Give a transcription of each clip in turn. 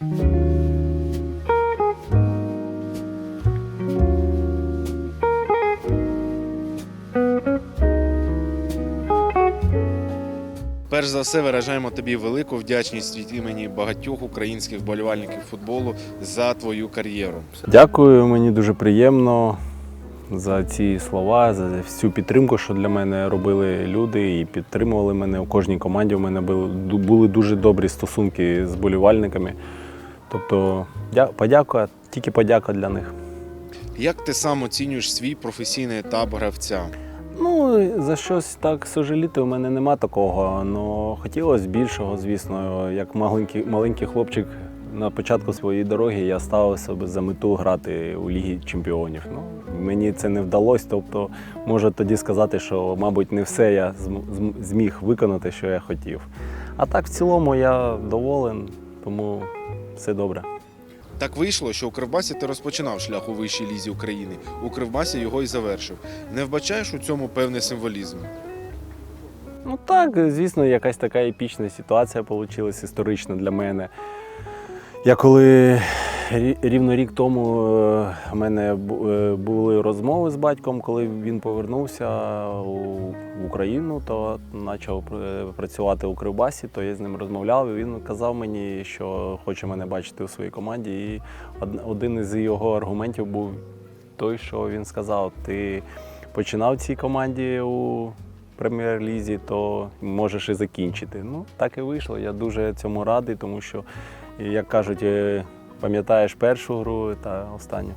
Перш за все, виражаємо тобі велику вдячність від імені багатьох українських болівальників футболу за твою кар'єру. Дякую, мені дуже приємно за ці слова, за всю підтримку, що для мене робили люди і підтримували мене у кожній команді. У мене були, дуже добрі стосунки з болівальниками. Тобто, дя- подяка, тільки подяка для них. Як ти сам оцінюєш свій професійний етап гравця? Ну, за щось так сожаліти у мене нема такого. але хотілося більшого, звісно. Як маленький, маленький хлопчик на початку своєї дороги я ставив себе за мету грати у Лігі Чемпіонів. Ну, мені це не вдалося, тобто можу тоді сказати, що, мабуть, не все я зм- зм- зміг виконати, що я хотів. А так, в цілому, я доволен, тому все добре. Так вийшло, що у Кривбасі ти розпочинав шлях у вищій лізі України. У Кривбасі його і завершив. Не вбачаєш у цьому певний символізм? Ну так, звісно, якась така епічна ситуація вийшла історично для мене. Я коли рівно рік тому е, в мене е, були розмови з батьком, коли він повернувся в Україну, то почав е, працювати у Кривбасі, то я з ним розмовляв. І він казав мені, що хоче мене бачити у своїй команді. І один із його аргументів був той, що він сказав: ти починав цій команді у прем'єр-лізі, то можеш і закінчити. Ну, так і вийшло. Я дуже цьому радий, тому що, як кажуть, пам'ятаєш першу гру та останню.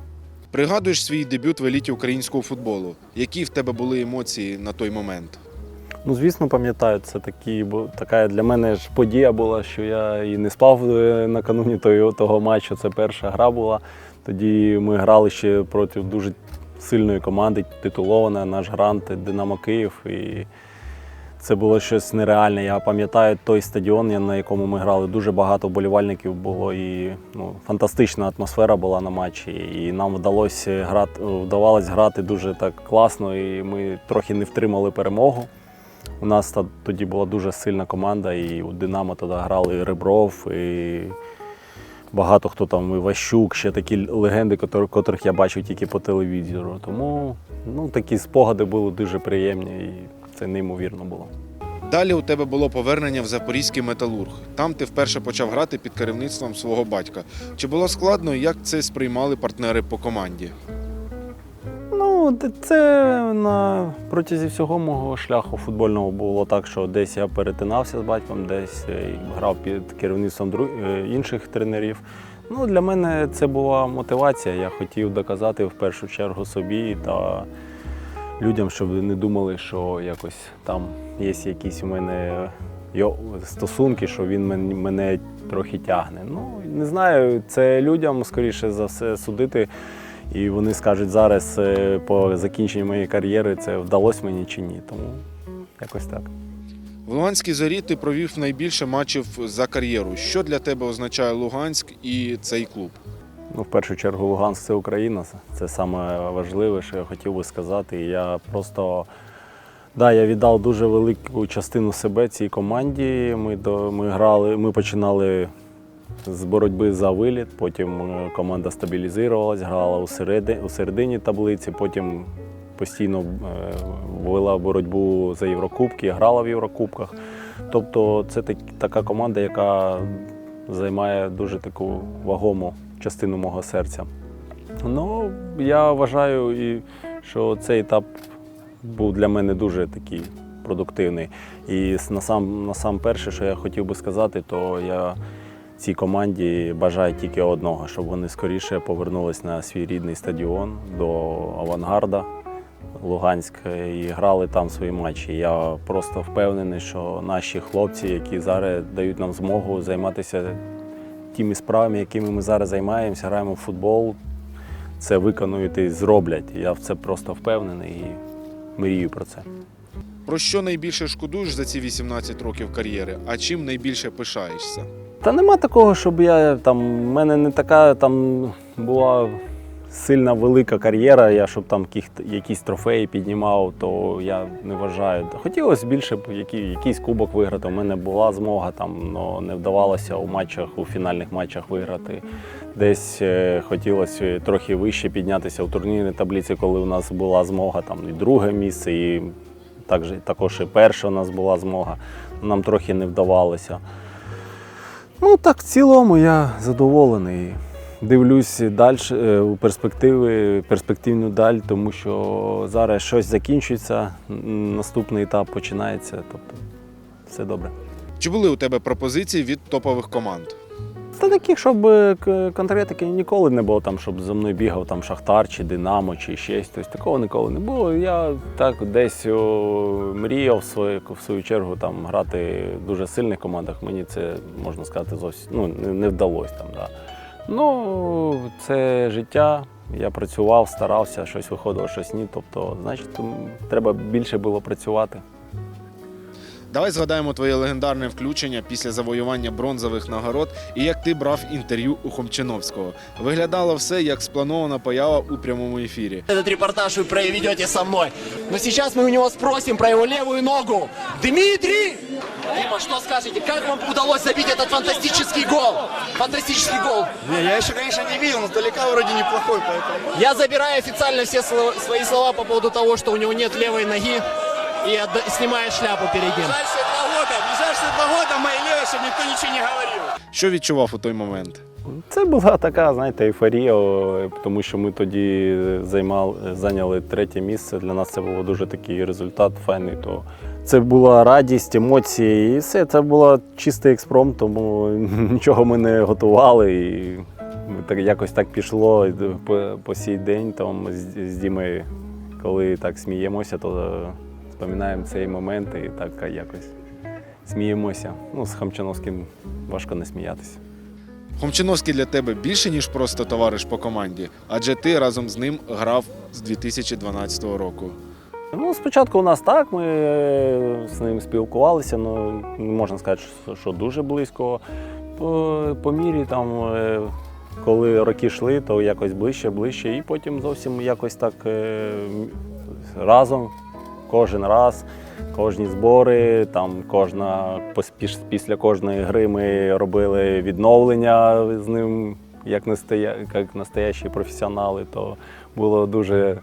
Пригадуєш свій дебют в еліті українського футболу. Які в тебе були емоції на той момент? Ну, звісно, пам'ятаю, це такі, бо така для мене ж подія була, що я і не спав е, накануні того, того матчу. Це перша гра була. Тоді ми грали ще проти дуже сильної команди, титулована, наш грант Динамо Київ. І це було щось нереальне. Я пам'ятаю той стадіон, на якому ми грали. Дуже багато вболівальників було і ну, фантастична атмосфера була на матчі. І нам вдалося грати, вдавалось грати дуже так класно, і ми трохи не втримали перемогу. У нас тоді була дуже сильна команда, і у Динамо тоді грали і Ребров, і багато хто там, і Ващук, ще такі легенди, котрих я бачив тільки по телевізору. Тому ну, такі спогади були дуже приємні, це неймовірно було. Далі у тебе було повернення в Запорізький металург. Там ти вперше почав грати під керівництвом свого батька. Чи було складно, і як це сприймали партнери по команді? Ну, це на протязі всього мого шляху футбольного було так, що десь я перетинався з батьком, десь е, грав під керівництвом дру- е, інших тренерів. Ну, для мене це була мотивація. Я хотів доказати в першу чергу собі та людям, щоб не думали, що якось там є якісь у мене стосунки, що він мене трохи тягне. Ну, не знаю, це людям скоріше за все судити. І вони скажуть зараз е, по закінченні моєї кар'єри, це вдалося мені чи ні. Тому якось так. В Луганській зорі ти провів найбільше матчів за кар'єру. Що для тебе означає Луганськ і цей клуб? Ну, в першу чергу, Луганськ це Україна. Це саме важливе, що я хотів би сказати. Я просто да, я віддав дуже велику частину себе цій команді. Ми, до, ми грали, ми починали з боротьби за виліт, потім е, команда стабілізувалась, грала у середині, у середині таблиці, потім постійно е, вела боротьбу за Єврокубки, грала в Єврокубках. Тобто це так, така команда, яка займає дуже таку вагому частину мого серця. Ну, я вважаю, що цей етап був для мене дуже такий продуктивний. І насам, насам перше, що я хотів би сказати, то я цій команді бажаю тільки одного, щоб вони скоріше повернулись на свій рідний стадіон до авангарда Луганськ і грали там свої матчі. Я просто впевнений, що наші хлопці, які зараз дають нам змогу займатися тими справами, якими ми зараз займаємося, граємо в футбол, це виконують і зроблять. Я в це просто впевнений і мрію про це. Про що найбільше шкодуєш за ці 18 років кар'єри, а чим найбільше пишаєшся? Та нема такого, щоб я там. в мене не така там була сильна велика кар'єра. Я щоб там якісь трофеї піднімав, то я не вважаю. Хотілося більше якийсь кубок виграти. У мене була змога там, але не вдавалося у матчах, у фінальних матчах виграти. Десь е, хотілося трохи вище піднятися у турнірній таблиці, коли у нас була змога там і друге місце, і також, також і перша у нас була змога. Нам трохи не вдавалося. Ну так, в цілому я задоволений. Дивлюсь далі у перспективи, перспективну даль, тому що зараз щось закінчується, наступний етап починається. Тобто все добре. Чи були у тебе пропозиції від топових команд? Та таких, щоб е, конкретики ніколи не було, там, щоб за мною бігав там Шахтар чи Динамо, чи щось. Такого ніколи не було. Я так десь о, мріяв в свою, в свою чергу там, грати в дуже сильних командах. Мені це можна сказати зовсім ну, не, не вдалося там. Да. Ну, це життя. Я працював, старався, щось виходило, щось ні. Тобто, значить, треба більше було працювати. Давай згадаємо твоє легендарне включення після завоювання бронзових нагород і як ти брав інтерв'ю у Хомчиновського. Виглядало все як спланована поява у прямому ефірі. Этот репортаж вы проведете со мной. Но сейчас мы у него спросим про его левую ногу. Дмитрий! Дима, что скажете? Как вам удалось забить этот фантастический гол? Фантастический гол. Не, я еще, конечно, не видел, но сдалека вроде неплохой, поэтому... Я забираю официально все сло- свои слова по поводу того, что у него нет левой ноги. И отда- снимаю шляпу перед ним. Ближайшие два года, ближайшие два года мои левые, чтобы никто ничего не говорил. Що відчував у той момент? Це була така, знаєте, ейфорія, о, тому що ми тоді займали, зайняли третє місце. Для нас це був дуже такий результат файний. То це була радість, емоції, і все. Це була чистий експром, тому нічого ми не готували. І так, якось так пішло І по, по сій день. Там з, з Дімою, коли так сміємося, то споминаємо цей момент і так якось сміємося. Ну, з Хамчановським важко не сміятися. Хомчиновський для тебе більше, ніж просто товариш по команді, адже ти разом з ним грав з 2012 року. Ну, спочатку у нас так, ми е, з ним спілкувалися, ну не можна сказати, що- що дуже близько. По, по мірі там, е, коли роки йшли, то якось ближче, ближче, і потім зовсім якось так е, разом, кожен раз, кожні збори, там кожна після кожної гри ми робили відновлення з ним, як, настоя, настоящі професіонали, то було дуже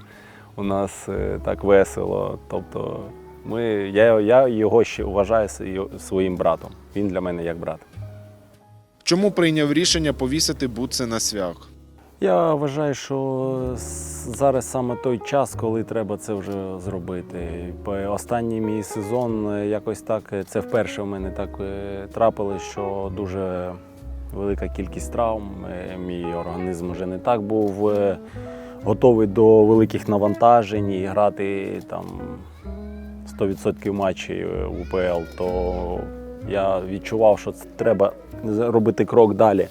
у нас е, так весело. Тобто ми, я, я його ще вважаю своїм братом. Він для мене як брат. Чому прийняв рішення повісити бутси на свях? Я вважаю, що зараз саме той час, коли треба це вже зробити. Останній мій сезон е, якось так, е, це вперше в мене так е, трапилось, що дуже велика кількість травм. Мій організм вже не так був готовий до великих навантажень і грати там 100% матчів е, в УПЛ, то я відчував, що це треба робити крок далі.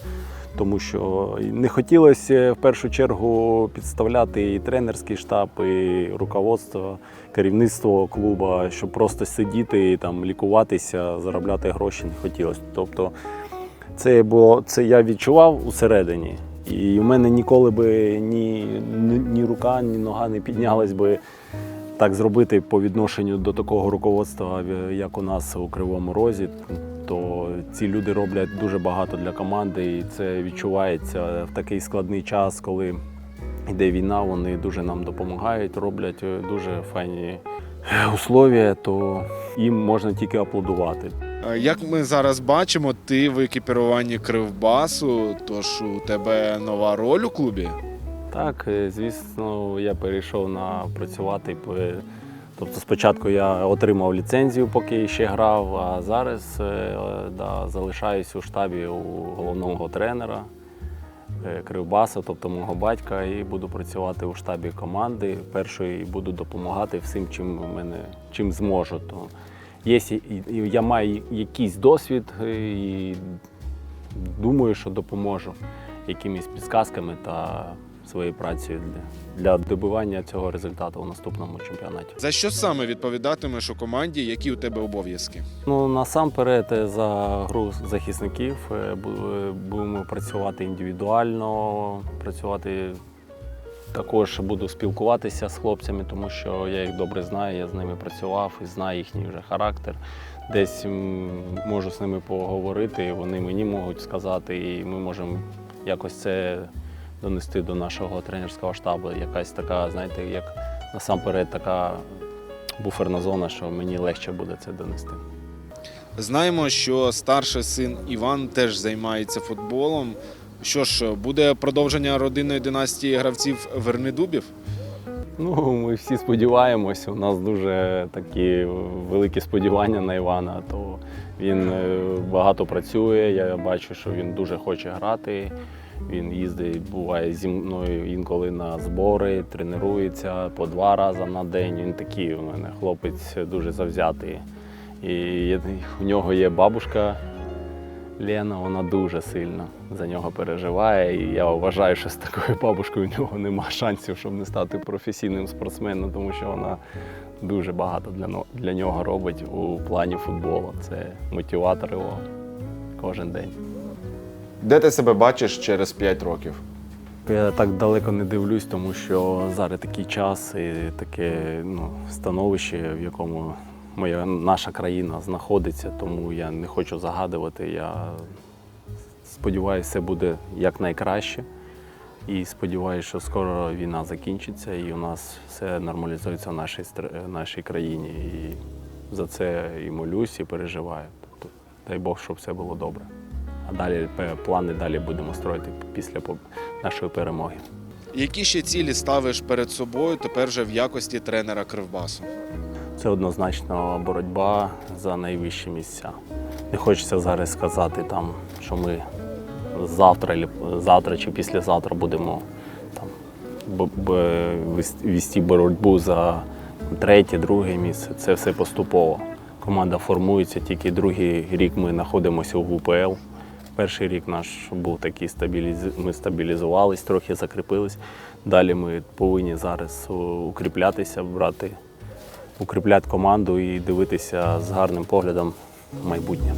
Тому що не хотілося в першу чергу підставляти і тренерський штаб, і руководство, керівництво клубу, щоб просто сидіти і там лікуватися, заробляти гроші не хотілося. Тобто це було це я відчував усередині. І в мене ніколи би ні, ні, рука, ні нога не піднялась би так зробити по відношенню до такого руководства, як у нас у Кривому Розі. То ці люди роблять дуже багато для команди, і це відчувається в такий складний час, коли йде війна. Вони дуже нам допомагають, роблять е, дуже файні е, условия, то їм можна тільки аплодувати. Е, Як ми зараз бачимо, ти в екіпіруванні Кривбасу, тож у тебе нова роль у клубі. Так, звісно, я перейшов на працювати. Тобто спочатку я отримав ліцензію, поки ще грав, а зараз е, да, залишаюсь у штабі у головного тренера е, Кривбаса, тобто мого батька, і буду працювати у штабі команди. Першої буду допомагати всім, чим мене чим зможу. То є, я маю якийсь досвід е, і думаю, що допоможу якимись підсказками та своєю працею для, добивання цього результату у наступному чемпіонаті. За що саме відповідатимеш у команді, які у тебе обов'язки? Ну насамперед за гру захисників е, е, будемо працювати індивідуально, працювати також буду спілкуватися з хлопцями, тому що я їх добре знаю, я з ними працював і знаю їхній вже характер. Десь можу з ними поговорити, вони мені можуть сказати, і ми можемо якось це донести до нашого тренерського штабу. Якась така, знаєте, як насамперед така буферна зона, що мені легше буде це донести. Знаємо, що старший син Іван теж займається футболом. Що ж, буде продовження родинної династії гравців Вернедубів? Ну, ми всі сподіваємось. У нас дуже такі великі сподівання на Івана. То він е, багато працює. Я бачу, що він дуже хоче грати. Він їздить, буває зі мною інколи на збори, тренується по два рази на день. Він такий у мене хлопець дуже завзятий. І у нього є бабушка Лена, вона дуже сильно за нього переживає. І я вважаю, що з такою бабушкою у нього нема шансів, щоб не стати професійним спортсменом, тому що вона дуже багато для, нього робить у плані футболу. Це мотиватор його кожен день. Де ти себе бачиш через 5 років? Я так далеко не дивлюсь, тому що зараз такий час і таке ну, становище, в якому моя наша країна знаходиться, тому я не хочу загадувати. Я сподіваюся, все буде якнайкраще. І сподіваюся, що скоро війна закінчиться і у нас все нормалізується в нашій, нашій країні. І за це і молюсь, і переживаю. Тобто, дай Бог, щоб все було добре. А далі плани далі будемо строїти після нашої перемоги. Які ще цілі ставиш перед собою тепер вже в якості тренера Кривбасу? Це однозначно боротьба за найвищі місця. Не хочеться зараз сказати, там, що ми завтра, завтра чи післязавтра будемо там, вести боротьбу за третє, друге місце. Це все поступово. Команда формується, тільки другий рік ми знаходимося в УПЛ. Перший рік наш був такий стабіліз... ми стабілізувались, трохи закріпились. Далі ми повинні зараз укріплятися, брати укріпляти команду і дивитися з гарним поглядом в майбутнє.